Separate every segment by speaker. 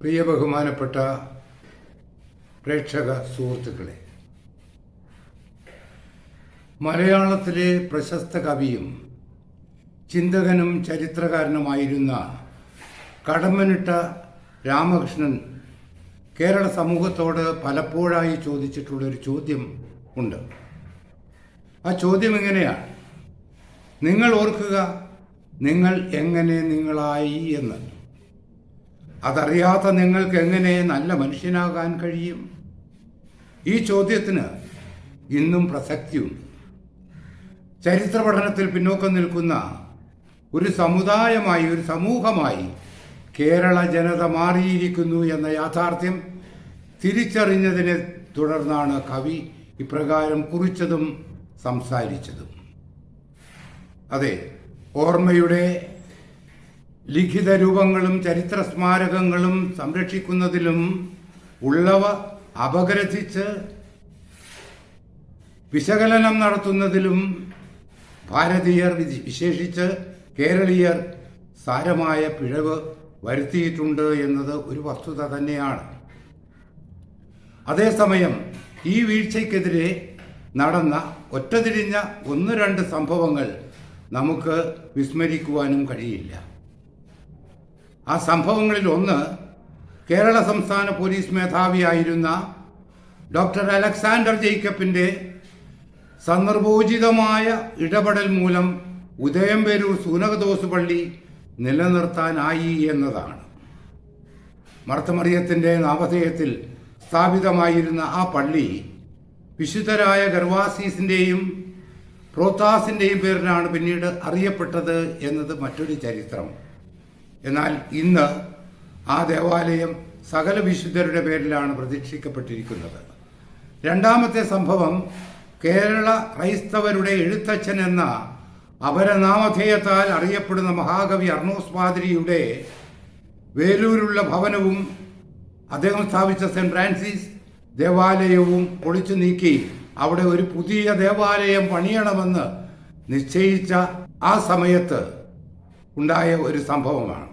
Speaker 1: പ്രിയ ബഹുമാനപ്പെട്ട പ്രേക്ഷക സുഹൃത്തുക്കളെ മലയാളത്തിലെ പ്രശസ്ത കവിയും ചിന്തകനും ചരിത്രകാരനുമായിരുന്ന കടമ്മനിട്ട രാമകൃഷ്ണൻ കേരള സമൂഹത്തോട് പലപ്പോഴായി ചോദിച്ചിട്ടുള്ളൊരു ചോദ്യം ഉണ്ട്. ആ ചോദ്യം എങ്ങനെയാണ്? നിങ്ങൾ ഓർക്കുക നിങ്ങൾ എങ്ങനെ നിങ്ങളായി എന്ന്. അതറിയാത്ത നിങ്ങൾക്ക് എങ്ങനെ നല്ല മനുഷ്യനാകാൻ കഴിയും? ഈ ചോദ്യത്തിന് ഇന്നും പ്രസക്തിയുണ്ട്. ചരിത്ര പഠനത്തിൽ പിന്നോക്കം നിൽക്കുന്ന ഒരു സമുദായമായി ഒരു സമൂഹമായി കേരള ജനത മാറിയിരിക്കുന്നു എന്ന യാഥാർത്ഥ്യം തിരിച്ചറിഞ്ഞതിനെ തുടർന്നാണ് കവി ഇപ്രകാരം കുറിച്ചതും സംസാരിച്ചതും. അതെ ഓർമ്മയുടെ ലിഖിത രൂപങ്ങളും ചരിത്ര സ്മാരകങ്ങളും സംരക്ഷിക്കുന്നതിലും ഉള്ളവ അപഗ്രഥിച്ച് വിശകലനം നടത്തുന്നതിലും ഭാരതീയർ വിശേഷിച്ച് കേരളീയർ സാരമായ പിഴവ് വരുത്തിയിട്ടുണ്ട് എന്നത് ഒരു വസ്തുത തന്നെയാണ്. അതേസമയം ഈ വീഴ്ചയ്ക്കെതിരെ നടന്ന ഒറ്റതിരിഞ്ഞ ഒന്ന് രണ്ട് സംഭവങ്ങൾ നമുക്ക് വിസ്മരിക്കുവാനും കഴിയില്ല. ആ സംഭവങ്ങളിൽ ഒന്ന് കേരള സംസ്ഥാന പോലീസ് മേധാവിയായിരുന്ന ഡോക്ടർ അലക്സാണ്ടർ ജേക്കബിന്റെ സന്ദർഭോചിതമായ ഇടപെടൽ മൂലം ഉദയം ഉദയംപേരൂർ സൂനകദോസ് പള്ളി നിലനിർത്താനായി എന്നതാണ്. മർത്തമറിയത്തിന്റെ നാമധേയത്തിൽ സ്ഥാപിതമായിരുന്ന ആ പള്ളി വിശുദ്ധരായ ഗർവാസീസിന്റെയും പ്രോത്താസിന്റെയും പേരിലാണ് പിന്നീട് അറിയപ്പെട്ടത് എന്നത് മറ്റൊരു ചരിത്രം. എന്നാൽ ഇന്ന് ആ ദേവാലയം സകല വിശുദ്ധരുടെ പേരിലാണ് പ്രതീക്ഷിക്കപ്പെട്ടിരിക്കുന്നത്. രണ്ടാമത്തെ സംഭവം കേരള ക്രൈസ്തവരുടെ എഴുത്തച്ഛൻ എന്ന അപരനാമധേയത്താൽ അറിയപ്പെടുന്ന മഹാകവി അർണോസ് പാതിരിയുടെ വേലൂരുള്ള ഭവനവും അദ്ദേഹം സ്ഥാപിച്ച സെന്റ് ഫ്രാൻസിസ് ദേവാലയവും പൊളിച്ചു നീക്കി അവിടെ ഒരു പുതിയ ദേവാലയം പണിയണമെന്ന് നിശ്ചയിച്ച ആ സമയത്ത് ഉണ്ടായ ഒരു സംഭവമാണ്.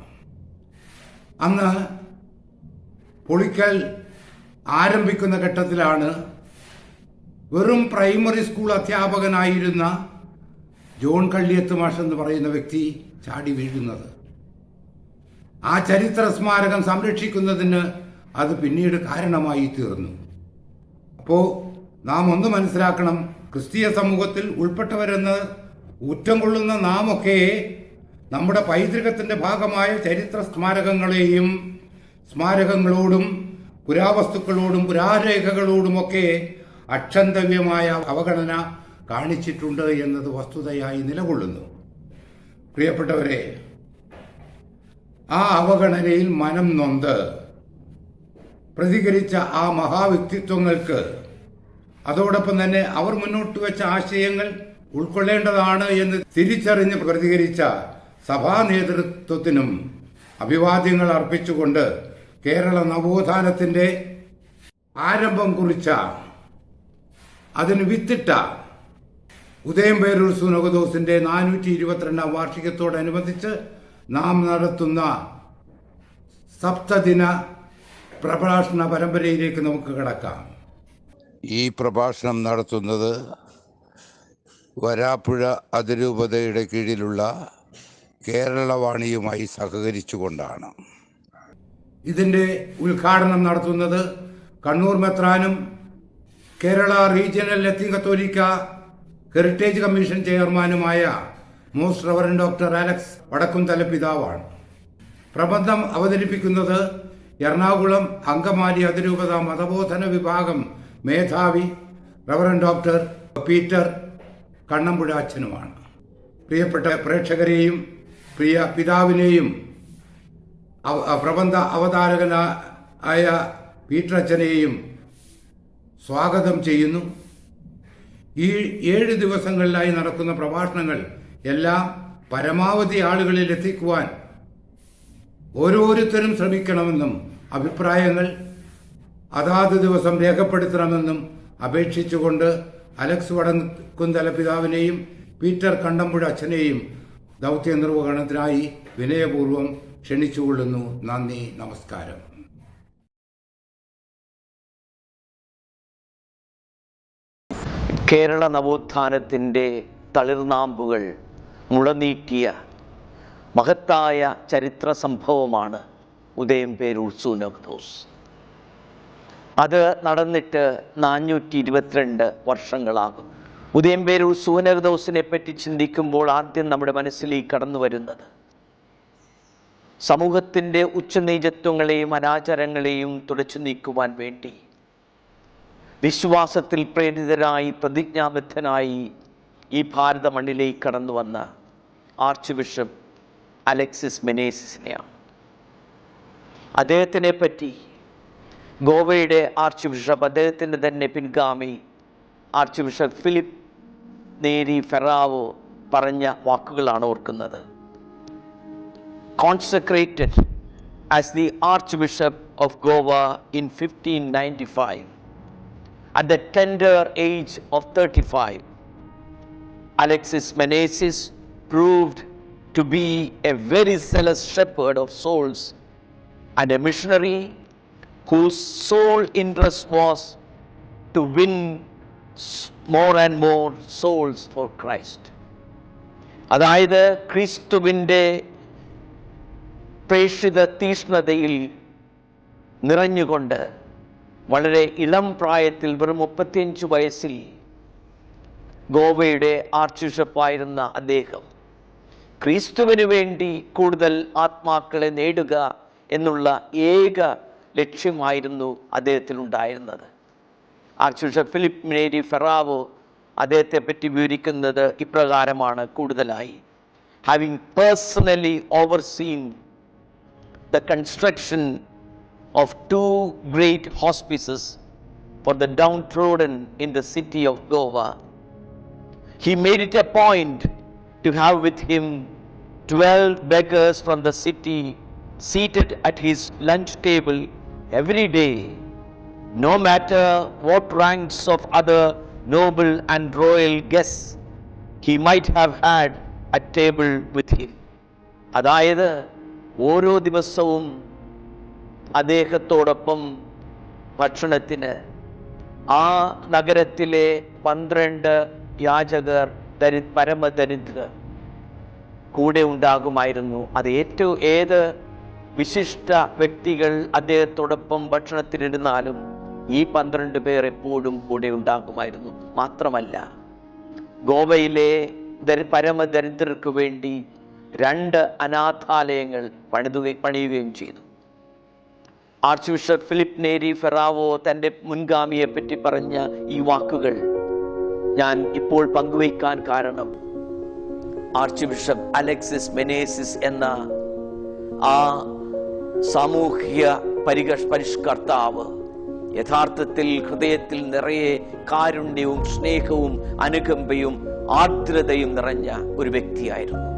Speaker 1: അന്ന് പൊളിക്കൽ ആരംഭിക്കുന്ന ഘട്ടത്തിലാണ് വെറും പ്രൈമറി സ്കൂൾ അധ്യാപകനായിരുന്ന ജോൺ കള്ളിയത്ത് മാഷ് എന്ന് പറയുന്ന വ്യക്തി ചാടി വീഴുന്നത്. ആ ചരിത്ര സ്മാരകം സംരക്ഷിക്കുന്നതിന് അത് പിന്നീട് കാരണമായി തീർന്നു. അപ്പോൾ നാം ഒന്ന് മനസ്സിലാക്കണം ക്രിസ്തീയ സമൂഹത്തിൽ ഉൾപ്പെട്ടവരെന്ന് ഉറ്റം കൊള്ളുന്ന നാമൊക്കെ നമ്മുടെ പൈതൃകത്തിന്റെ ഭാഗമായ ചരിത്ര സ്മാരകങ്ങളെയും സ്മാരകങ്ങളോടും പുരാവസ്തുക്കളോടും പുരാരേഖകളോടുമൊക്കെ അക്ഷന്തവ്യമായ അവഗണന കാണിച്ചിട്ടുണ്ട് എന്നത് വസ്തുതയായി നിലകൊള്ളുന്നു. പ്രിയപ്പെട്ടവരെ ആ അവഗണനയിൽ മനം നൊന്ത് പ്രതികരിച്ച ആ മഹാവ്യക്തിത്വങ്ങൾക്ക് അതോടൊപ്പം തന്നെ അവർ മുന്നോട്ട് വെച്ച ആശയങ്ങൾ ഉൾക്കൊള്ളേണ്ടതാണ് എന്ന് തിരിച്ചറിഞ്ഞ് പ്രതികരിച്ച സഭാ നേതൃത്വത്തിനും അഭിവാദ്യങ്ങൾ അർപ്പിച്ചുകൊണ്ട് കേരള നവോത്ഥാനത്തിന്റെ ആരംഭം കുറിച്ച അതിന് വിത്തിട്ട ഉദയം പേരൂർ സുനകദോസിന്റെ നാനൂറ്റി ഇരുപത്തിരണ്ടാം വാർഷികത്തോടനുബന്ധിച്ച് നാം നടത്തുന്ന സപ്തദിന പ്രഭാഷണ പരമ്പരയിലേക്ക് നമുക്ക് കിടക്കാം.
Speaker 2: ഈ പ്രഭാഷണം നടത്തുന്നത് വരാപ്പുഴ അതിരൂപതയുടെ കീഴിലുള്ള കേരളവാണിയുമായി സഹകരിച്ചുകൊണ്ടാണ്.
Speaker 1: ഇതിന്റെ ഉദ്ഘാടനം നടത്തുന്നത് കണ്ണൂർ മെത്രാനും കേരള റീജിയണൽ ലത്തീൻ കത്തോലിക്ക ഹെറിറ്റേജ് കമ്മീഷൻ ചെയർമാനുമായ most reverend doctor Alex Vadakkumthala പിതാവാണ്. പ്രബന്ധം അവതരിപ്പിക്കുന്നത് എറണാകുളം അങ്കമാലി അതിരൂപത മതബോധന വിഭാഗം മേധാവി റവറൻ ഡോക്ടർ പീറ്റർ കണ്ണമ്പുഴ അച്ഛനുമാണ്. പ്രിയപ്പെട്ട പ്രേക്ഷകരെയും പ്രിയ പിതാവിനെയും പ്രബന്ധ അവതാരകനായ അച്ഛനെയും സ്വാഗതം ചെയ്യുന്നു. ഈ ഏഴ് ദിവസങ്ങളിലായി നടക്കുന്ന പ്രഭാഷണങ്ങൾ എല്ലാം പരമാവധി ആളുകളിൽ എത്തിക്കുവാൻ ഓരോരുത്തരും ശ്രമിക്കണമെന്നും അഭിപ്രായങ്ങൾ അതാത് ദിവസം രേഖപ്പെടുത്തണമെന്നും അപേക്ഷിച്ചുകൊണ്ട് അലക്സ് വടക്കുന്തല പിതാവിനെയും പീറ്റർ കണ്ടമ്പുഴ അച്ഛനെയും ദൗത്യ നിർവഹണത്തിനായി വിനയപൂർവം ക്ഷണിച്ചുകൊള്ളുന്നു. നന്ദി. നമസ്കാരം.
Speaker 3: കേരള നവോത്ഥാനത്തിന്റെ തളിർനാമ്പുകൾ മുളനീക്കിയ മഹത്തായ ചരിത്ര സംഭവമാണ് ഉദയം പേരൂർ സൂനഗ്നോസ് അത് നടന്നിട്ട് നാനൂറ്റി ഇരുപത്തിരണ്ട് വർഷങ്ങളാകുന്നു. ഉദയം പേരൂർ സൂനകദോസിനെ പറ്റി ചിന്തിക്കുമ്പോൾ ആദ്യം നമ്മുടെ മനസ്സിലേക്ക് കടന്നു വരുന്നത്. സമൂഹത്തിന്റെ ഉച്ചനീചത്വങ്ങളെയും അനാചാരങ്ങളെയും തുടച്ചു നീക്കുവാൻ വേണ്ടി വിശ്വാസത്തിൽ പ്രേരിതരായി പ്രതിജ്ഞാബദ്ധനായി ഈ ഭാരത മണ്ണിലേക്ക് കടന്നു വന്ന ആർച്ച് ബിഷപ്പ് അലക്സിസ് മെനേസിസിനെയാണ്. അദ്ദേഹത്തിനെ പറ്റി ഗോവയുടെ ആർച്ച് ബിഷപ്പ് അദ്ദേഹത്തിന്റെ തന്നെ പിൻഗാമി ആർച്ച് ബിഷപ്പ് ഫിലിപ്പ് നേരി ഫെറാവോ പറഞ്ഞ വാക്കുകളാണ് ഓർക്കുന്നത് consecrated as the Archbishop of Goa in 1595 at the tender age of 35. Alexis Menesis proved to be a very zealous shepherd of souls and a missionary whose sole interest was to win more and more souls for Christ. അതായത് ക്രിസ്തുവിന്റെ പ്രേക്ഷിത തീഷ്ണതയിൽ നിറഞ്ഞുകൊണ്ട് വളരെ ഇളം പ്രായത്തിൽ വെറും മുപ്പത്തിയഞ്ച് വയസ്സിൽ ഗോവയുടെ ആർച്ച് ബിഷപ്പായിരുന്ന അദ്ദേഹം ക്രിസ്തുവിന് വേണ്ടി കൂടുതൽ ആത്മാക്കളെ നേടുക എന്നുള്ള ഏക ലക്ഷ്യമായിരുന്നു അദ്ദേഹത്തിനുണ്ടായിരുന്നത് Archbishop Philip Mary Ferrao അദ്ദേഹത്തെ പറ്റി വിവരിക്കുന്നത് ഇപ്രകാരമാണ് കൂടുതലായി having personally overseen the construction of two great hospices for the downtrodden in the city of Goa. He made it a point to have with him 12 beggars from the city seated at his lunch table every day, No matter what ranks of other noble and royal guests he might have had at table with him. അതായത് ഓരോ ദിവസവും അദ്ദേഹത്തോടൊപ്പം ഭക്ഷണത്തിന് ആ നഗരത്തിലെ പന്ത്രണ്ട് യാചകർ ദരി പരമദരിദ്രർ കൂടെ ഉണ്ടാകുമായിരുന്നു അത് ഏറ്റവും ഏത് വിശിഷ്ട വ്യക്തികൾ അദ്ദേഹത്തോടൊപ്പം ഭക്ഷണത്തിനിരുന്നാലും ഈ പന്ത്രണ്ട് പേർ എപ്പോഴും കൂടെ ഉണ്ടാകുമായിരുന്നു. മാത്രമല്ല ഗോവയിലെ ദരി പരമദരിദ്രർക്ക് വേണ്ടി രണ്ട് അനാഥാലയങ്ങൾ പണിതു പണിയുകയും ചെയ്തു. ആർച്ച് ബിഷപ്പ് ഫിലിപ്പ് നേരി ഫെറാവോ തന്റെ മുൻഗാമിയെ പറ്റി പറഞ്ഞ ഈ വാക്കുകൾ ഞാൻ ഇപ്പോൾ പങ്കുവയ്ക്കാൻ കാരണം ആർച്ച് ബിഷപ്പ് അലക്സിസ് മെനേസിസ് എന്ന ആ സാമൂഹ്യ പരിഷ്കർത്താവ് യഥാർത്ഥത്തിൽ ഹൃദയത്തിൽ നിറയെ കാരുണ്യവും സ്നേഹവും അനുകമ്പയും ആർദ്രതയും നിറഞ്ഞ ഒരു വ്യക്തിയായിരുന്നു.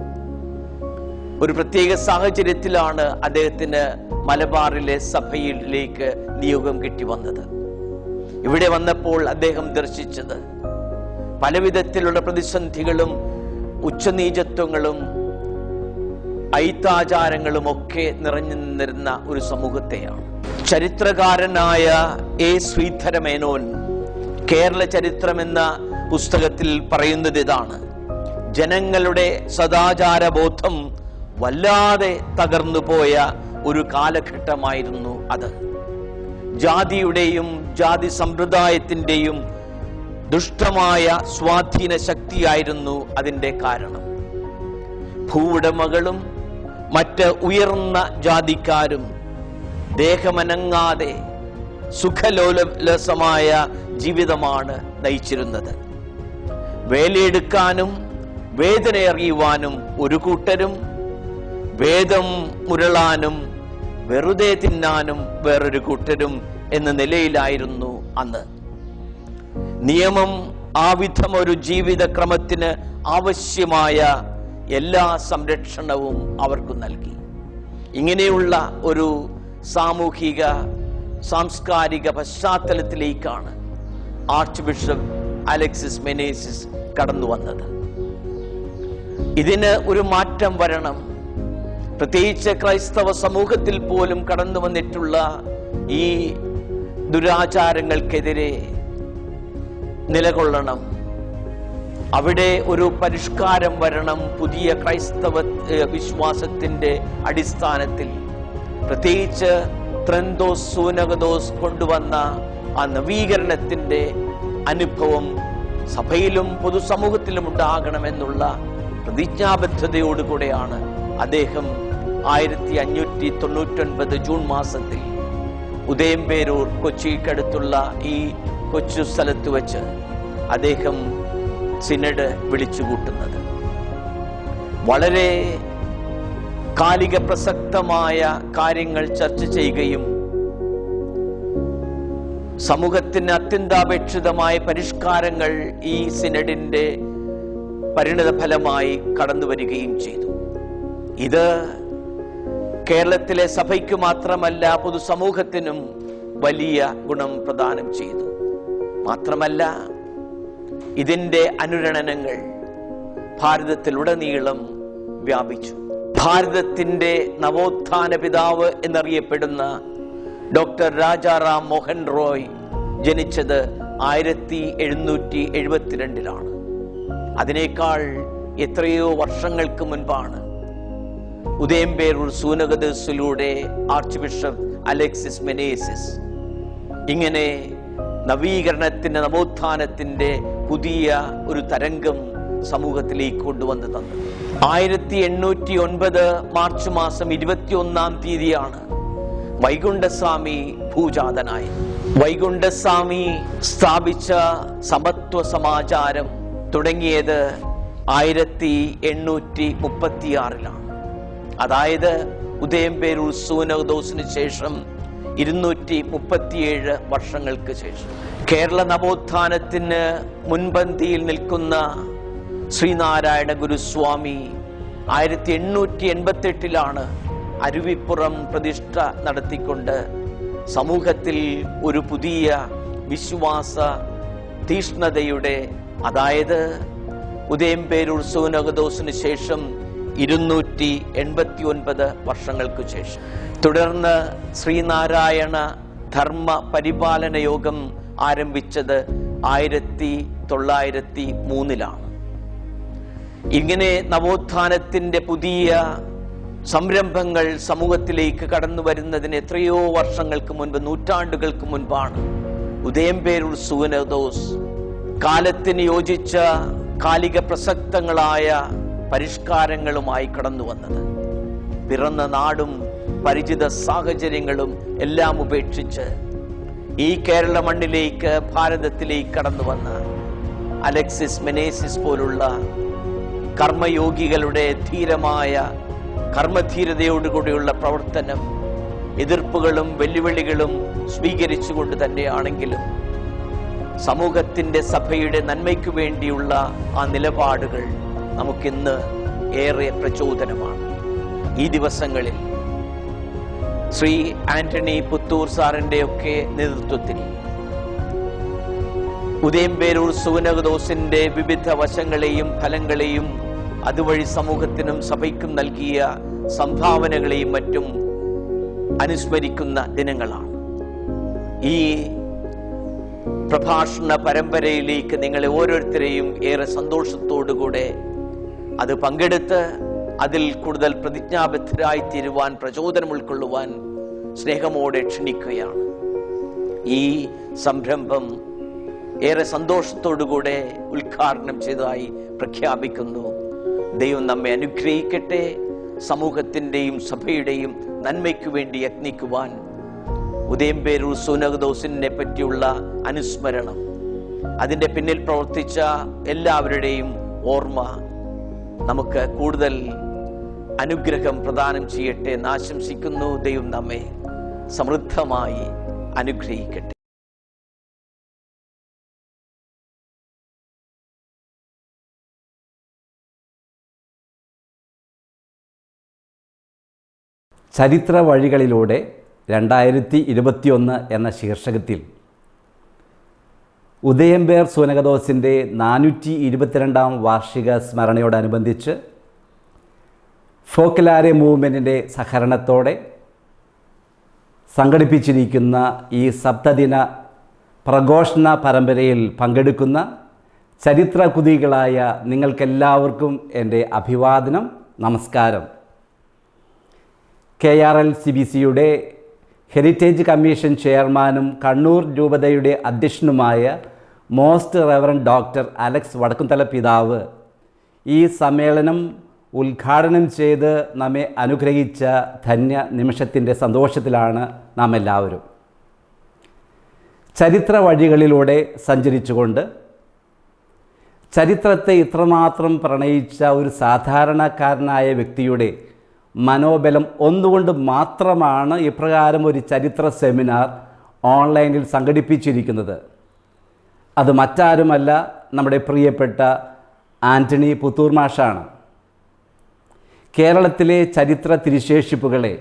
Speaker 3: ഒരു പ്രത്യേക സാഹചര്യത്തിലാണ് അദ്ദേഹത്തിന് മലബാറിലെ സഭയിലേക്ക് നിയോഗം കിട്ടി വന്നത്. ഇവിടെ വന്നപ്പോൾ അദ്ദേഹം ദർശിച്ചത്. പലവിധത്തിലുള്ള പ്രതിസന്ധികളും ഉച്ചനീചത്വങ്ങളും ഐത്താചാരങ്ങളും ഒക്കെ നിറഞ്ഞു നിന്നിരുന്ന ഒരു സമൂഹത്തെയാണ്. ചരിത്രകാരനായ എ ശ്രീധരമേനോൻ കേരള ചരിത്രം എന്ന പുസ്തകത്തിൽ പറയുന്നത് ഇതാണ്. ജനങ്ങളുടെ സദാചാര ബോധം വല്ലാതെ തകർന്നു പോയ ഒരു കാലഘട്ടമായിരുന്നു അത്. ജാതിയുടെയും ജാതി സമ്പ്രദായത്തിന്റെയും ദുഷ്ടമായ സ്വാധീന ശക്തിയായിരുന്നു അതിന്റെ കാരണം. ഭൂവുടമകളും മറ്റ് ഉയർന്ന ജാതിക്കാരും ദേഹമനങ്ങാതെ സുഖലോലസമായ ജീവിതമാണ് നയിച്ചിരുന്നത്. വേലയെടുക്കാനും വേദനയറിയുവാനും ഒരു കൂട്ടരും വേദം മുരളാനും വെറുതെ തിന്നാനും വേറൊരു കൂട്ടരും എന്ന നിലയിലായിരുന്നു അന്ന്. നിയമം ആ വിധം ഒരു ജീവിതക്രമത്തിന് ആവശ്യമായ എല്ലാ സംരക്ഷണവും അവർക്ക് നൽകി. ഇങ്ങനെയുള്ള ഒരു സാമൂഹിക സാംസ്കാരിക പശ്ചാത്തലത്തിലേക്കാണ് ആർച്ച് ബിഷപ്പ് അലക്സിസ് മെനേസിസ് കടന്നു വന്നത്. ഇതിന് ഒരു മാറ്റം വരണം. പ്രത്യേകിച്ച് ക്രൈസ്തവ സമൂഹത്തിൽ പോലും കടന്നു വന്നിട്ടുള്ള ഈ ദുരാചാരങ്ങൾക്കെതിരെ നിലകൊള്ളണം. അവിടെ ഒരു പരിഷ്കാരം വരണം പുതിയ ക്രൈസ്തവ വിശ്വാസത്തിന്റെ അടിസ്ഥാനത്തിൽ. പ്രത്യേകിച്ച് ത്രന്തോസ് സൂനകദോസ് കൊണ്ടുവന്ന ആ നവീകരണത്തിന്റെ അനുഭവം സഭയിലും പൊതുസമൂഹത്തിലും ഉണ്ടാകണമെന്നുള്ള പ്രതിജ്ഞാബദ്ധതയോടുകൂടെയാണ് അദ്ദേഹം ആയിരത്തി അഞ്ഞൂറ്റി തൊണ്ണൂറ്റൊൻപത് ജൂൺ മാസത്തിൽ ഉദയംപേരൂർ കൊച്ചിക്കടുത്തുള്ള ഈ കൊച്ചു സ്ഥലത്ത് വച്ച് അദ്ദേഹം സിനഡ് വിളിച്ചുകൂട്ടുന്നത്. വളരെ കാലിക പ്രസക്തമായ കാര്യങ്ങൾ ചർച്ച ചെയ്യുകയും സമൂഹത്തിന് അത്യന്താപേക്ഷിതമായ പരിഷ്കാരങ്ങൾ ഈ സിനഡിന്റെ പരിണത ഫലമായി കടന്നു വരികയും ചെയ്തു. ഇത് കേരളത്തിലെ സഭയ്ക്ക് മാത്രമല്ല പൊതുസമൂഹത്തിനും വലിയ ഗുണം പ്രദാനം ചെയ്തു. മാത്രമല്ല ഇതിന്റെ അനുരണനങ്ങൾ ഭാരതത്തിലുടനീളം വ്യാപിച്ചു. ഭാരതത്തിന്റെ നവോത്ഥാന പിതാവ് എന്നറിയപ്പെടുന്ന ഡോക്ടർ രാജാറാം മോഹൻ റോയ് ജനിച്ചത് ആയിരത്തി എഴുന്നൂറ്റി എഴുപത്തിരണ്ടിലാണ് അതിനേക്കാൾ എത്രയോ വർഷങ്ങൾക്ക് മുൻപാണ് ഉദയംപേരൂർ സൂനകദസിലൂടെ ആർച്ച് ബിഷപ്പ് അലക്സിസ് മെനേസിസ് ഇങ്ങനെ നവീകരണത്തിന്റെ നവോത്ഥാനത്തിന്റെ പുതിയ ഒരു തരംഗം സമൂഹത്തിലേക്ക് കൊണ്ടുവന്ന് തന്നു. ആയിരത്തി എണ്ണൂറ്റി ഒൻപത് മാർച്ച് മാസം ഇരുപത്തി ഒന്നാം തീയതിയാണ് വൈകുണ്ഠസ്വാമി ഭൂജാതനായത്. വൈകുണ്ഠസ്വാമി സ്ഥാപിച്ച സമത്വ സമാചാരം തുടങ്ങിയത് ആയിരത്തി എണ്ണൂറ്റി മുപ്പത്തിയാറിലാണ് അതായത് ഉദയംപേരൂർ സൂനദോസിന് ശേഷം ഇരുന്നൂറ്റി മുപ്പത്തിയേഴ് വർഷങ്ങൾക്ക് ശേഷം. കേരള നവോത്ഥാനത്തിന് മുൻപന്തിയിൽ നിൽക്കുന്ന ശ്രീനാരായണ ഗുരുസ്വാമി ആയിരത്തി എണ്ണൂറ്റി എൺപത്തെട്ടിലാണ് അരുവിപ്പുറം പ്രതിഷ്ഠ നടത്തിക്കൊണ്ട് സമൂഹത്തിൽ ഒരു പുതിയ വിശ്വാസ തീഷ്ണതയുടെ അതായത് ഉദയം പേരൂർ സൂനകദോസിന് ശേഷം ഇരുന്നൂറ്റി എൺപത്തി ഒൻപത് വർഷങ്ങൾക്ക് ശേഷം. തുടർന്ന് ശ്രീനാരായണ ധർമ്മ പരിപാലന യോഗം ആരംഭിച്ചത് ആയിരത്തി തൊള്ളായിരത്തി മൂന്നിലാണ്. ഇങ്ങനെ നവോത്ഥാനത്തിന്റെ പുതിയ സംരംഭങ്ങൾ സമൂഹത്തിലേക്ക് കടന്നു വരുന്നതിന് എത്രയോ വർഷങ്ങൾക്ക് മുൻപ് നൂറ്റാണ്ടുകൾക്ക് മുൻപാണ് ഉദയം പേരുൾ സുവനദോസ് കാലത്തിന് യോജിച്ച കാലിക പ്രസക്തങ്ങളായ പരിഷ്കാരങ്ങളുമായി കടന്നു വന്നത്. പിറന്ന നാടും പരിചിത സാഹചര്യങ്ങളും എല്ലാം ഉപേക്ഷിച്ച് ഈ കേരള മണ്ണിലേക്ക് ഭാരതത്തിലേക്ക് കടന്നു വന്ന അലക്സിസ് മെനേസിസ് പോലുള്ള കർമ്മയോഗികളുടെ ധീരമായ കർമ്മധീരതയോടുകൂടിയുള്ള പ്രവർത്തനം എതിർപ്പുകളും വെല്ലുവിളികളും സ്വീകരിച്ചുകൊണ്ട് തന്നെയാണെങ്കിലും സമൂഹത്തിന്റെ സഭയുടെ നന്മയ്ക്കു വേണ്ടിയുള്ള ആ നിലപാടുകൾ നമുക്കിന്ന് ഏറെ പ്രചോദനമാണ്. ഈ ദിവസങ്ങളിൽ ശ്രീ ആന്റണി പുത്തൂർ സാറിന്റെ ഒക്കെ നേതൃത്വത്തിൽ. ഉദയംപേരൂർ സുവനകദോസിന്റെ വിവിധ വശങ്ങളെയും ഫലങ്ങളെയും അതുവഴി സമൂഹത്തിനും സഭയ്ക്കും നൽകിയ സംഭാവനകളെയും മറ്റും അനുസ്മരിക്കുന്ന ദിനങ്ങളാണ്. ഈ പ്രഭാഷണ പരമ്പരയിലേക്ക് നിങ്ങളെ ഓരോരുത്തരെയും ഏറെ സന്തോഷത്തോടുകൂടെ അത് പങ്കെടുത്ത് അതിൽ കൂടുതൽ പ്രതിജ്ഞാബദ്ധരായി തീരുവാൻ പ്രചോദനം ഉൾക്കൊള്ളുവാൻ സ്നേഹമോടെ ക്ഷണിക്കുകയാണ്. ഈ സംരംഭം ഏറെ സന്തോഷത്തോടുകൂടെ ഉദ്ഘാടനം ചെയ്തതായി പ്രഖ്യാപിക്കുന്നു. ദൈവം നമ്മെ അനുഗ്രഹിക്കട്ടെ. സമൂഹത്തിന്റെയും സഭയുടെയും നന്മയ്ക്കു വേണ്ടി യത്നിക്കുവാൻ. ഉദയംപേരൂർ സുനകദോസിനെ പറ്റിയുള്ള അനുസ്മരണം. അതിന്റെ പിന്നിൽ പ്രവർത്തിച്ച എല്ലാവരുടെയും ഓർമ്മ നമുക്ക് കൂടുതൽ അനുഗ്രഹം പ്രദാനം ചെയ്യട്ടെ എന്ന് ആശംസിക്കുന്നു. ദൈവം നമ്മെ സമൃദ്ധമായി അനുഗ്രഹിക്കട്ടെ.
Speaker 4: ചരിത്ര വഴികളിലൂടെ രണ്ടായിരത്തി ഇരുപത്തിയൊന്ന് എന്ന ശീർഷകത്തിൽ ഉദയംപേർ സൂനകദോസിന്റെ നാനൂറ്റി ഇരുപത്തിരണ്ടാം വാർഷിക സ്മരണയോടനുബന്ധിച്ച് ഫോക്കലാരെ മൂവ്മെന്റിന്റെ സഹകരണത്തോടെ സംഘടിപ്പിച്ചിരിക്കുന്ന ഈ സപ്തദിന പ്രഘോഷണ പരമ്പരയിൽ പങ്കെടുക്കുന്ന ചരിത്ര കുതികളായ നിങ്ങൾക്കെല്ലാവർക്കും എന്റെ അഭിവാദനം നമസ്കാരം. K R L C B സിയുടെ ഹെറിറ്റേജ് കമ്മീഷൻ ചെയർമാനും കണ്ണൂർ രൂപതയുടെ അധ്യക്ഷനുമായ most reverend doctor Alex Vadakkumthala പിതാവ് ഈ സമ്മേളനം ഉദ്ഘാടനം ചെയ്ത് നമ്മെ അനുഗ്രഹിച്ച ധന്യ നിമിഷത്തിന്റെ സന്തോഷത്തിലാണ് നാം എല്ലാവരും ചരിത്ര വഴികളിലൂടെ സഞ്ചരിച്ചുകൊണ്ട് ചരിത്രത്തെ ഇത്രമാത്രം പ്രണയിച്ച ഒരു സാധാരണക്കാരനായ വ്യക്തിയുടെ മനോബലം ഒന്നുകൊണ്ട് മാത്രമാണ് ഇപ്രകാരം ഒരു ചരിത്ര സെമിനാർ ഓൺലൈനിൽ സംഘടിപ്പിച്ചിരിക്കുന്നത്. അത് മറ്റാരുമല്ല നമ്മുടെ പ്രിയപ്പെട്ട ആന്റണി പുത്തൂർ മാഷാണ്. കേരളത്തിലെ ചരിത്ര തിരുശേഷിപ്പുകളെ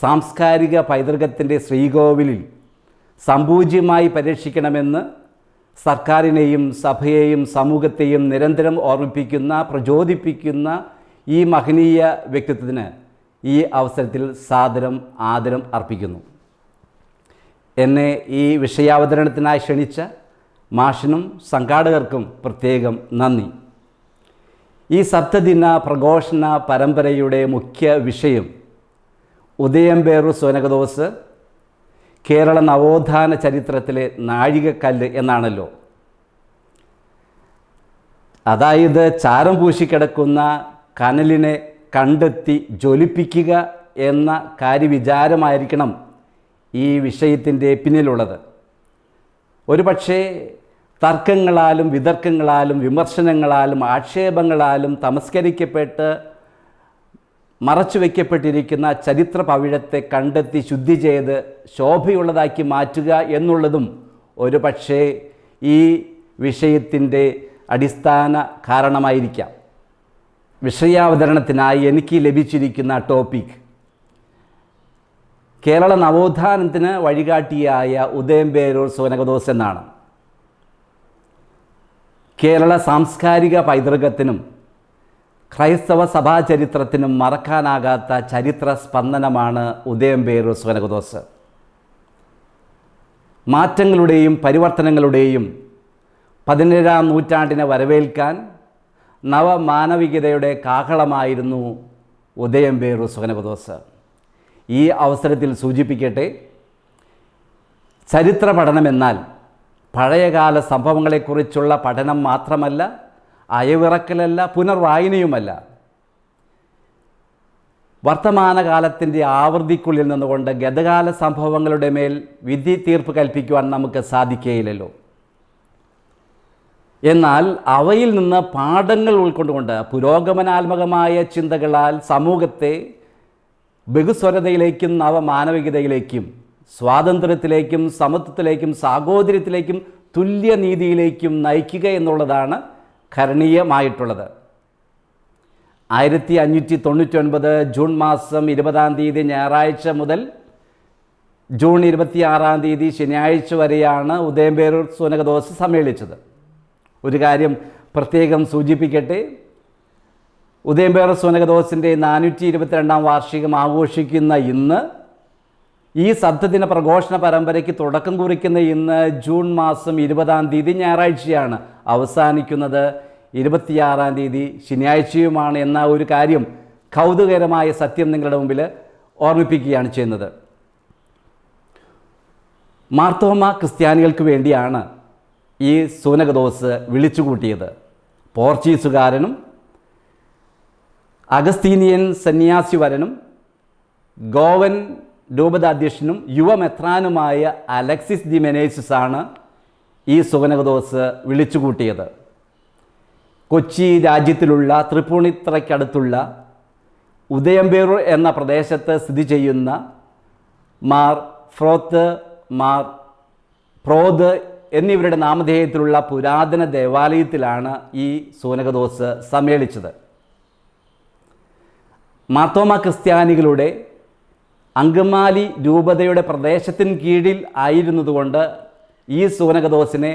Speaker 4: സാംസ്കാരിക പൈതൃകത്തിന്റെ ശ്രീകോവിലിൽ സമ്പൂജ്യമായി പരീക്ഷിക്കണമെന്ന് സർക്കാരിനെയും സഭയെയും സമൂഹത്തെയും നിരന്തരം ഓർമ്മിപ്പിക്കുന്ന പ്രചോദിപ്പിക്കുന്ന ഈ മഹനീയ വ്യക്തിത്വത്തിന് ഈ അവസരത്തിൽ സാദരം ആദരം അർപ്പിക്കുന്നു. എന്നെ ഈ വിഷയാവതരണത്തിനായി ക്ഷണിച്ച മാഷിനും സംഘാടകർക്കും പ്രത്യേകം നന്ദി. ഈ സപ്തദിന പ്രഘോഷണ പരമ്പരയുടെ മുഖ്യ വിഷയം ഉദയംപേറു സോനകദോസ് കേരള നവോത്ഥാന ചരിത്രത്തിലെ നാഴികക്കല്ല് എന്നാണല്ലോ. അതായത് ചാരം പൂശിക്കിടക്കുന്ന കനലിനെ കണ്ടെത്തി ജ്വലിപ്പിക്കുക എന്ന കാര്യവിചാരമായിരിക്കണം ഈ വിഷയത്തിന്റെ പിന്നിലുള്ളത്. ഒരുപക്ഷേ തർക്കങ്ങളാലും വിതർക്കങ്ങളാലും വിമർശനങ്ങളാലും ആക്ഷേപങ്ങളാലും തമസ്കരിക്കപ്പെട്ട് മറച്ചു വയ്ക്കപ്പെട്ടിരിക്കുന്ന ചരിത്ര പവിഴത്തെ കണ്ടെത്തി ശുദ്ധി ചെയ്ത് ശോഭയുള്ളതാക്കി മാറ്റുക എന്നുള്ളതും ഒരു പക്ഷേ ഈ വിഷയത്തിന്റെ അടിസ്ഥാന കാരണമായിരിക്കാം. വിഷയാവതരണത്തിനായി എനിക്ക് ലഭിച്ചിരിക്കുന്ന ടോപ്പിക്. കേരള നവോത്ഥാനത്തിന് വഴികാട്ടിയായ ഉദയംപേരൂർ സോനകദോസ് എന്നാണ്. കേരള സാംസ്കാരിക പൈതൃകത്തിനും ക്രൈസ്തവ സഭാചരിത്രത്തിനും മറക്കാനാകാത്ത ചരിത്ര സ്പന്ദനമാണ് ഉദയം പേരു സോനകദോസ് മാറ്റങ്ങളുടെയും പരിവർത്തനങ്ങളുടെയും പതിനേഴാം നൂറ്റാണ്ടിനെ വരവേൽക്കാൻ നവമാനവികതയുടെ കാഹളമായിരുന്നു ഉദയം പേരു സുഗനപദോസ് ഈ അവസരത്തിൽ സൂചിപ്പിക്കട്ടെ ചരിത്ര പഠനമെന്നാൽ പഴയകാല സംഭവങ്ങളെക്കുറിച്ചുള്ള പഠനം മാത്രമല്ല അയവിറക്കലല്ല പുനർവായനയുമല്ല. വർത്തമാനകാലത്തിന്റെ ആവൃത്തിക്കുള്ളിൽ നിന്നുകൊണ്ട് ഗതകാല സംഭവങ്ങളുടെ മേൽ വിധി തീർപ്പ് കൽപ്പിക്കുവാൻ നമുക്ക് സാധിക്കുകയില്ലല്ലോ എന്നാൽ അവയിൽ നിന്ന് പാഠങ്ങൾ ഉൾക്കൊണ്ടുകൊണ്ട് പുരോഗമനാത്മകമായ ചിന്തകളാൽ സമൂഹത്തെ ബഹുസ്വരതയിലേക്കും നവമാനവികതയിലേക്കും സ്വാതന്ത്ര്യത്തിലേക്കും സമത്വത്തിലേക്കും സാഹോദര്യത്തിലേക്കും തുല്യനീതിയിലേക്കും നയിക്കുക എന്നുള്ളതാണ് കരണീയമായിട്ടുള്ളത്. ആയിരത്തി അഞ്ഞൂറ്റി തൊണ്ണൂറ്റി ഒൻപത് ജൂൺ മാസം ഇരുപതാം തീയതി ഞായറാഴ്ച മുതൽ ജൂൺ ഇരുപത്തിയാറാം തീയതി ശനിയാഴ്ച വരെയാണ് ഉദയംപേരൂർ സൂനകദോസ് സമ്മേളിച്ചത്. ഒരു കാര്യം പ്രത്യേകം സൂചിപ്പിക്കട്ടെ. ഉദയംപേർ സൂനകദോസിന്റെ നാനൂറ്റി ഇരുപത്തിരണ്ടാം വാർഷികം ആഘോഷിക്കുന്ന ഇന്ന് ഈ സബ്ദദിന പ്രഘോഷണ പരമ്പരയ്ക്ക് തുടക്കം കുറിക്കുന്ന ഇന്ന് ജൂൺ മാസം ഇരുപതാം തീയതി ഞായറാഴ്ചയാണ് അവസാനിക്കുന്നത്. ഇരുപത്തിയാറാം തീയതി ശനിയാഴ്ചയുമാണ് എന്ന ഒരു കാര്യം കൗതുകകരമായ സത്യം നിങ്ങളുടെ മുമ്പിൽ ഓർമ്മിപ്പിക്കുകയാണ് ചെയ്യുന്നത്. മാർത്തോമ ക്രിസ്ത്യാനികൾക്ക് വേണ്ടിയാണ് ഈ സൂനകദോസ് വിളിച്ചുകൂട്ടിയത്. പോർച്ചുഗീസുകാരനും അഗസ്തീനിയൻ സന്യാസിവരനും ഗോവൻ രൂപതാധ്യക്ഷനും യുവമെത്രാനുമായ അലക്സിസ് ദി മെനേസിസ് ആണ് ഈ സുവനകദോസ് വിളിച്ചുകൂട്ടിയത്. കൊച്ചി രാജ്യത്തിലുള്ള തൃപ്പൂണിത്തറയ്ക്കടുത്തുള്ള ഉദയംപേറൂർ എന്ന പ്രദേശത്ത് സ്ഥിതി ചെയ്യുന്ന മാർ ഫ്രോത്ത് മാർ പ്രോത് എന്നിവരുടെ നാമധേയത്തിലുള്ള പുരാതന ദേവാലയത്തിലാണ് ഈ സൂനകദോസ് സമ്മേളിച്ചത്. മാർത്തോമ ക്രിസ്ത്യാനികളുടെ അങ്കമാലി രൂപതയുടെ പ്രദേശത്തിന് കീഴിൽ ആയിരുന്നതുകൊണ്ട് ഈ സൂനകദോസിനെ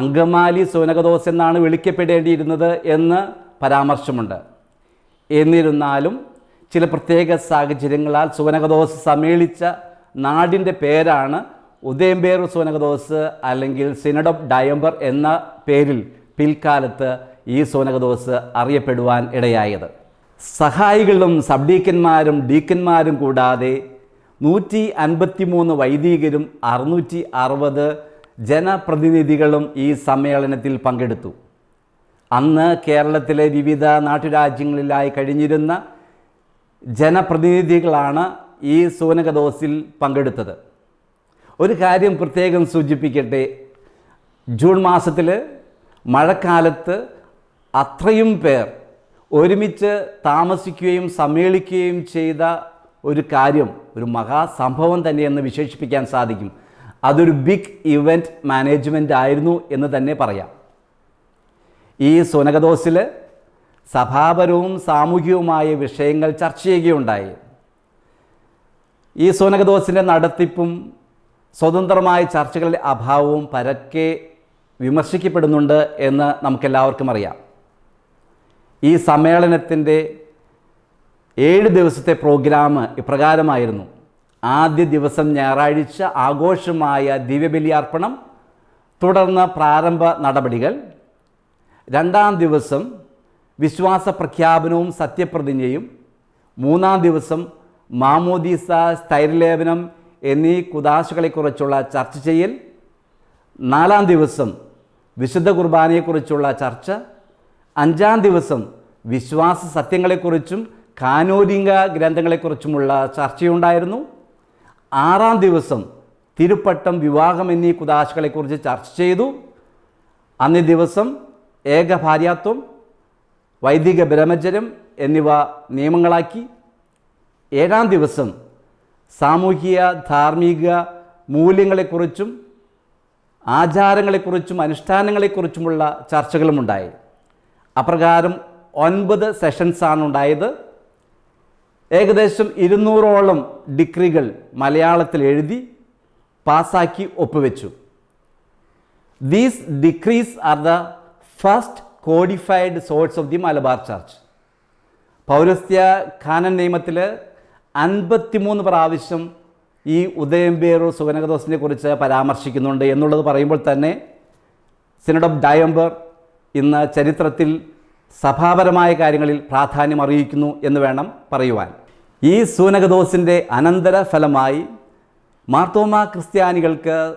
Speaker 4: അങ്കമാലി സൂനകദോസ് എന്നാണ് വിളിക്കപ്പെടേണ്ടിയിരുന്നത് എന്ന് പരാമർശമുണ്ട്. എന്നിരുന്നാലും ചില പ്രത്യേക സാഹചര്യങ്ങളാൽ സുവനകദോസ് സമ്മേളിച്ച നാടിന്റെ പേരാണ് ഉദയംപേർ സുവനകദോസ് അല്ലെങ്കിൽ സിനഡ് ഓഫ് ഡയംബർ എന്ന പേരിൽ പിൽക്കാലത്ത് ഈ സൂനകദോസ് അറിയപ്പെടുവാൻ ഇടയായത്. സഹായികളും സബ്ഡീക്കന്മാരും ഡീക്കന്മാരും കൂടാതെ നൂറ്റി അൻപത്തി മൂന്ന് വൈദികരും അറുന്നൂറ്റി അറുപത് ജനപ്രതിനിധികളും ഈ സമ്മേളനത്തിൽ പങ്കെടുത്തു. അന്ന് കേരളത്തിലെ വിവിധ നാട്ടുരാജ്യങ്ങളിലായി കഴിഞ്ഞിരുന്ന ജനപ്രതിനിധികളാണ് ഈ സൂനകദോസിൽ പങ്കെടുത്തത്. ഒരു കാര്യം പ്രത്യേകം സൂചിപ്പിക്കട്ടെ. ജൂൺ മാസത്തിൽ മഴക്കാലത്ത് അത്രയും പേർ ഒരുമിച്ച് താമസിക്കുകയും സമ്മേളിക്കുകയും ചെയ്ത ഒരു കാര്യം ഒരു മഹാസംഭവം തന്നെയെന്ന് വിശേഷിപ്പിക്കാൻ സാധിക്കും. അതൊരു ബിഗ് ഇവന്റ് മാനേജ്മെന്റ് ആയിരുന്നു എന്ന് തന്നെ പറയാം. ഈ സുനകദോസിൽ സഭാപരവും സാമൂഹികവുമായ വിഷയങ്ങൾ ചർച്ച ചെയ്യുകയുണ്ടായി. ഈ സുനകദോസിന്റെ നടത്തിപ്പും സ്വതന്ത്രമായ ചർച്ചകളുടെ അഭാവവും പരക്കെ വിമർശിക്കപ്പെടുന്നുണ്ട് എന്ന് നമുക്കെല്ലാവർക്കും അറിയാം. ഈ സമ്മേളനത്തിന്റെ ഏഴ് ദിവസത്തെ പ്രോഗ്രാം ഇപ്രകാരമായിരുന്നു. ആദ്യ ദിവസം ഞായറാഴ്ച ആഘോഷമായ ദിവ്യബലിയാർപ്പണം തുടർന്ന് പ്രാരംഭ നടപടികൾ രണ്ടാം ദിവസം വിശ്വാസ പ്രഖ്യാപനവും സത്യപ്രതിജ്ഞയും മൂന്നാം ദിവസം മാമോദീസ സ്ഥൈര്യലേപനം എന്നീ കുദാശകളെക്കുറിച്ചുള്ള ചർച്ച ചെയ്യൽ നാലാം ദിവസം വിശുദ്ധ കുർബാനയെക്കുറിച്ചുള്ള ചർച്ച അഞ്ചാം ദിവസം വിശ്വാസ സത്യങ്ങളെക്കുറിച്ചും കാനോലിംഗ ഗ്രന്ഥങ്ങളെക്കുറിച്ചുമുള്ള ചർച്ചയുണ്ടായിരുന്നു. ആറാം ദിവസം തിരുപ്പട്ടം വിവാഹം എന്നീ കുതാശകളെക്കുറിച്ച് ചർച്ച ചെയ്തു. അന്നേ ദിവസം ഏകഭാര്യാത്വം വൈദിക ബ്രഹ്മചര്യം എന്നിവ നിയമങ്ങളാക്കി. ഏഴാം ദിവസം സാമൂഹിക ധാർമ്മിക മൂല്യങ്ങളെക്കുറിച്ചും ആചാരങ്ങളെക്കുറിച്ചും അനുഷ്ഠാനങ്ങളെക്കുറിച്ചുമുള്ള ചർച്ചകളുമുണ്ടായി. അപ്രകാരം ഒൻപത് സെഷൻസാണ് ഉണ്ടായത്. ഏകദേശം ഇരുന്നൂറോളം ഡിഗ്രികൾ മലയാളത്തിൽ എഴുതി പാസാക്കി ഒപ്പുവെച്ചു. These decrees are the first codified source of the Malabar church പൗരസ്ത്യ ഖാനൻ നിയമത്തിൽ അൻപത്തിമൂന്ന് പ്രാവശ്യം ഈ ഉദയംപേറു സുഗനകദോസിനെ കുറിച്ച് പരാമർശിക്കുന്നുണ്ട് എന്നുള്ളത് പറയുമ്പോൾ തന്നെ സിനഡ് ഓഫ് ഡയംബർ ഇന്ന് ചരിത്രത്തിൽ സഭാപരമായ കാര്യങ്ങളിൽ പ്രാധാന്യം അറിയിക്കുന്നു എന്ന് വേണം പറയുവാൻ. ഈ സൂനകദോസിന്റെ അനന്തര ഫലമായി മാർത്തോമ ക്രിസ്ത്യാനികൾക്ക്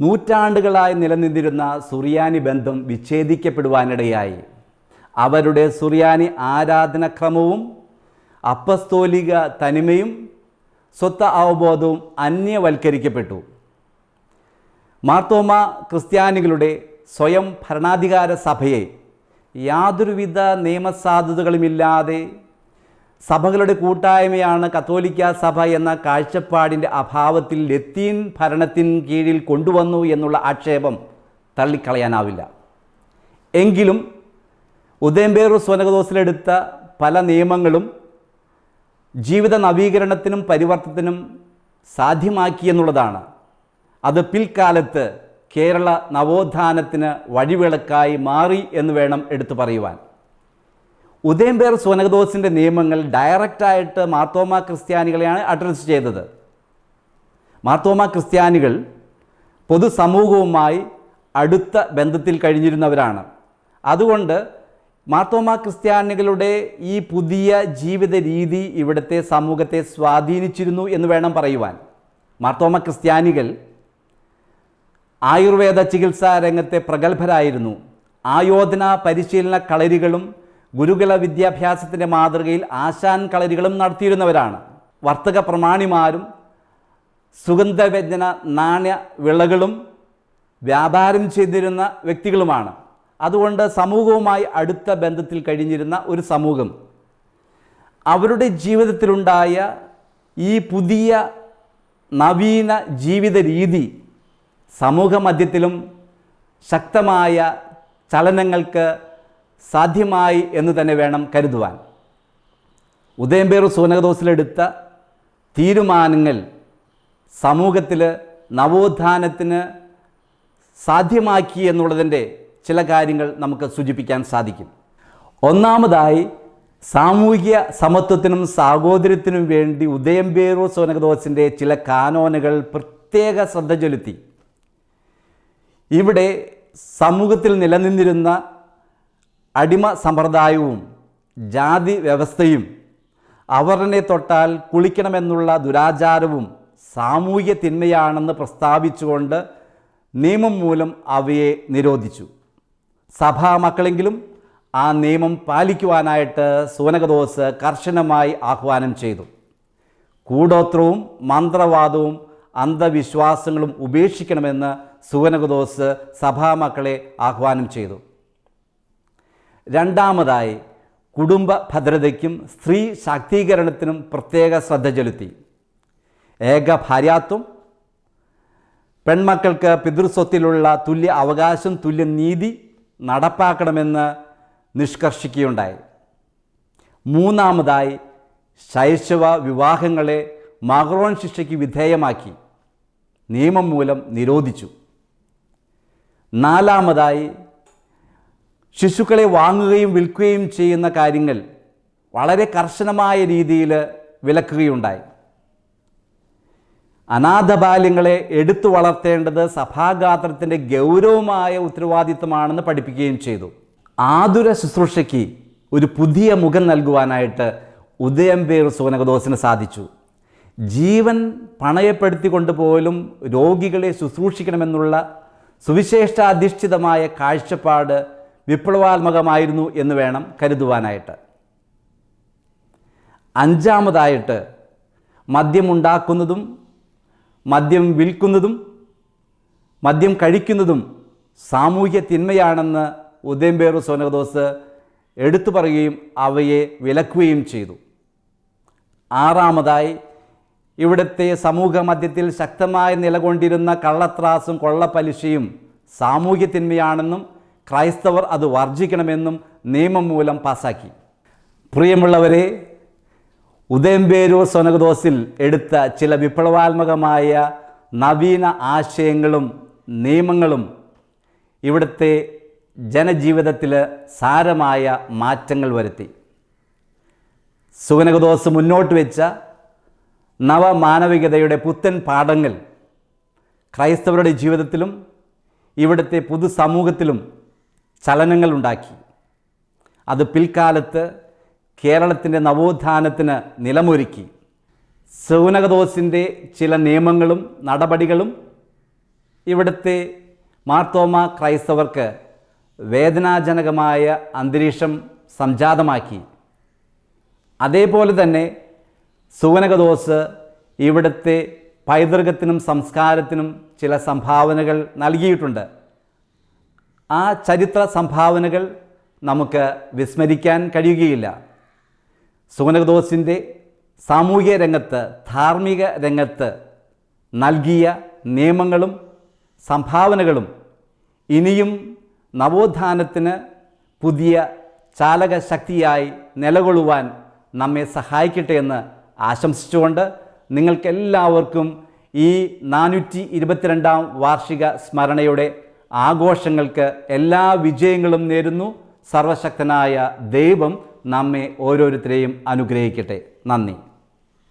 Speaker 4: നൂറ്റാണ്ടുകളായി നിലനിന്നിരുന്ന സുറിയാനി ബന്ധം വിച്ഛേദിക്കപ്പെടുവാനിടയായി. അവരുടെ സുറിയാനി ആരാധനക്രമവും അപ്പസ്തോലിക തനിമയും സ്വത്ത അവബോധവും അന്യവൽക്കരിക്കപ്പെട്ടു. മാർത്തോമ ക്രിസ്ത്യാനികളുടെ സ്വയം ഭരണാധികാര സഭയെ യാതൊരുവിധ നിയമസാധുതകളുമില്ലാതെ സഭകളുടെ കൂട്ടായ്മയാണ് കത്തോലിക്ക സഭ എന്ന കാഴ്ചപ്പാടിന്റെ അഭാവത്തിൽ ലത്തീൻ ഭരണത്തിൻ കീഴിൽ കൊണ്ടുവന്നു എന്നുള്ള ആക്ഷേപം തള്ളിക്കളയാനാവില്ല. എങ്കിലും ഉദയംപേറു സ്വനകദോസിലെടുത്ത പല നിയമങ്ങളും ജീവിത നവീകരണത്തിനും പരിവർത്തനത്തിനും സാധ്യമാക്കി എന്നുള്ളതാണ്. അത് പിൽക്കാലത്ത് കേരള നവോത്ഥാനത്തിന് വഴിവിളക്കായി മാറി എന്ന് വേണം എടുത്തു പറയുവാൻ. ഉദയംപേർ സോനകദോസിന്റെ നിയമങ്ങൾ ഡയറക്റ്റായിട്ട് മാർത്തോമ ക്രിസ്ത്യാനികളെയാണ് അഡ്രസ്സ് ചെയ്തത്. മാർത്തോമ ക്രിസ്ത്യാനികൾ പൊതുസമൂഹവുമായി അടുത്ത ബന്ധത്തിൽ കഴിഞ്ഞിരുന്നവരാണ്. അതുകൊണ്ട് മാർത്തോമ ക്രിസ്ത്യാനികളുടെ ഈ പുതിയ ജീവിത രീതി ഇവിടുത്തെ സമൂഹത്തെ സ്വാധീനിച്ചിരുന്നു എന്ന് വേണം പറയുവാൻ. മാർത്തോമ ക്രിസ്ത്യാനികൾ ആയുർവേദ ചികിത്സാ രംഗത്തെ പ്രഗത്ഭരായിരുന്നു. ആയോധന പരിശീലന കളരികളും ഗുരുകുല വിദ്യാഭ്യാസത്തിന്റെ മാതൃകയിൽ ആശാൻ കളരികളും നടത്തിയിരുന്നവരാണ്. വർത്തക പ്രമാണിമാരും സുഗന്ധവ്യഞ്ജന നാണ്യ വിളകളും വ്യാപാരം ചെയ്തിരുന്ന വ്യക്തികളുമാണ്. അതുകൊണ്ട് സമൂഹവുമായി അടുത്ത ബന്ധത്തിൽ കഴിഞ്ഞിരുന്ന ഒരു സമൂഹം. അവരുടെ ജീവിതത്തിലുണ്ടായ ഈ പുതിയ നവീന ജീവിത രീതി സമൂഹ മധ്യത്തിലും ശക്തമായ ചലനങ്ങൾക്ക് സാധ്യമായി എന്ന് തന്നെ വേണം കരുതുവാൻ. ഉദയംപേർ സൂനകദോസിലെടുത്ത തീരുമാനങ്ങൾ സമൂഹത്തിൽ നവോത്ഥാനത്തിന് സാധ്യമാക്കി എന്നുള്ളതിന്റെ ചില കാര്യങ്ങൾ നമുക്ക് സൂചിപ്പിക്കാൻ സാധിക്കും. ഒന്നാമതായി സാമൂഹിക സമത്വത്തിനും സാഹോദര്യത്തിനും വേണ്ടി ഉദയംപേറു സോനകദോസിന്റെ ചില കാനോനുകൾ പ്രത്യേക ശ്രദ്ധ ചെലുത്തി. ഇവിടെ സമൂഹത്തിൽ നിലനിന്നിരുന്ന അടിമ സമ്പ്രദായവും ജാതി വ്യവസ്ഥയും അവരനെ തൊട്ടാൽ കുളിക്കണമെന്നുള്ള ദുരാചാരവും സാമൂഹ്യ തിന്മയാണെന്ന് പ്രസ്താവിച്ചുകൊണ്ട് നിയമം മൂലം അവയെ നിരോധിച്ചു. സഭാ മക്കളെങ്കിലും ആ നിയമം പാലിക്കുവാനായിട്ട് സോനകദോസ് കർശനമായി ആഹ്വാനം ചെയ്തു. കൂടോത്രവും മന്ത്രവാദവും അന്ധവിശ്വാസങ്ങളും ഉപേക്ഷിക്കണമെന്ന് സുവനകദോസ് സഭാമക്കളെ ആഹ്വാനം ചെയ്തു. രണ്ടാമതായി കുടുംബ ഭദ്രതയ്ക്കും സ്ത്രീ ശാക്തീകരണത്തിനും പ്രത്യേക ശ്രദ്ധ ചെലുത്തി. ഏക ഭാര്യാത്വം പെൺമക്കൾക്ക് പിതൃസ്വത്തിലുള്ള തുല്യ അവകാശം തുല്യ നീതി നടപ്പാക്കണമെന്ന് നിഷ്കർഷിക്കുകയുണ്ടായി. മൂന്നാമതായി ശൈശവ വിവാഹങ്ങളെ മഹറോൺ ശിക്ഷയ്ക്ക് വിധേയമാക്കി നിയമം മൂലം നിരോധിച്ചു. നാലാമതായി ശിശുക്കളെ വാങ്ങുകയും വിൽക്കുകയും ചെയ്യുന്ന കാര്യങ്ങൾ വളരെ കർശനമായ രീതിയിൽ വിലക്കുകയുണ്ടായി. അനാഥബാല്യങ്ങളെ എടുത്തു വളർത്തേണ്ടത് സഭാഗാത്രത്തിന്റെ ഗൗരവമായ ഉത്തരവാദിത്വമാണെന്ന് പഠിപ്പിക്കുകയും ചെയ്തു. ആതുര ശുശ്രൂഷയ്ക്ക് ഒരു പുതിയ മുഖം നൽകുവാനായിട്ട് ഉദയം പേർ സോനകദോസിന് സാധിച്ചു. ജീവൻ പണയപ്പെടുത്തിക്കൊണ്ട് പോലും രോഗികളെ ശുശ്രൂഷിക്കണമെന്നുള്ള സുവിശേഷാധിഷ്ഠിതമായ കാഴ്ചപ്പാട് വിപ്ലവാത്മകമായിരുന്നു എന്ന് വേണം കരുതുവാനായിട്ട്. അഞ്ചാമതായിട്ട് മദ്യമുണ്ടാക്കുന്നതും മദ്യം വിൽക്കുന്നതും മദ്യം കഴിക്കുന്നതും സാമൂഹ്യ തിന്മയാണെന്ന് ഉദയംപേറു സോനകദോസ് എടുത്തു പറയുകയും അവയെ വിലക്കുകയും ചെയ്തു. ആറാമതായി ഇവിടുത്തെ സമൂഹ മധ്യത്തിൽ ശക്തമായി നിലകൊണ്ടിരുന്ന കള്ളത്രാസും കൊള്ളപ്പലിശയും സാമൂഹ്യ തിന്മയാണെന്നും ക്രൈസ്തവർ അത് വർജിക്കണമെന്നും നിയമം മൂലം പാസാക്കി പ്രിയമുള്ളവരെ ഉദയംപേരൂർ സൊനകദോസിൽ എടുത്ത ചില വിപ്ലവാത്മകമായ നവീന ആശയങ്ങളും നിയമങ്ങളും ഇവിടുത്തെ ജനജീവിതത്തിൽ സാരമായ മാറ്റങ്ങൾ വരുത്തി. സുഗനകദോസ് മുന്നോട്ട് വെച്ച നവമാനവികതയുടെ പുത്തൻ പാഠങ്ങൾ ക്രൈസ്തവരുടെ ജീവിതത്തിലും ഇവിടുത്തെ പൊതുസമൂഹത്തിലും ചലനങ്ങളുണ്ടാക്കി. അത് പിൽക്കാലത്ത് കേരളത്തിന്റെ നവോത്ഥാനത്തിന് നിലമൊരുക്കി. സൗനകദോസിന്റെ ചില നിയമങ്ങളും നടപടികളും ഇവിടുത്തെ മാർത്തോമ ക്രൈസ്തവർക്ക് വേദനാജനകമായ അന്തരീക്ഷം സംജാതമാക്കി. അതേപോലെ തന്നെ സുവനകദോസ് ഇവിടുത്തെ പൈതൃകത്തിനും സംസ്കാരത്തിനും ചില സംഭാവനകൾ നൽകിയിട്ടുണ്ട്. ആ ചരിത്ര സംഭാവനകൾ നമുക്ക് വിസ്മരിക്കാൻ കഴിയുകയില്ല. സുഗനകദോസിന്റെ സാമൂഹ്യ രംഗത്ത് ധാർമ്മിക രംഗത്ത് നൽകിയ നിയമങ്ങളും സംഭാവനകളും ഇനിയും നവോത്ഥാനത്തിന് പുതിയ ചാലക ശക്തിയായി നിലകൊള്ളുവാൻ നമ്മെ സഹായിക്കട്ടെ എന്ന് ആശംസിച്ചുകൊണ്ട് നിങ്ങൾക്കെല്ലാവർക്കും ഈ നാനൂറ്റി ഇരുപത്തിരണ്ടാം വാർഷിക സ്മരണയുടെ ആഘോഷങ്ങൾക്ക് എല്ലാ വിജയങ്ങളും നേരുന്നു. സർവശക്തനായ ദൈവം നമ്മെ ഓരോരുത്തരെയും അനുഗ്രഹിക്കട്ടെ. നന്ദി.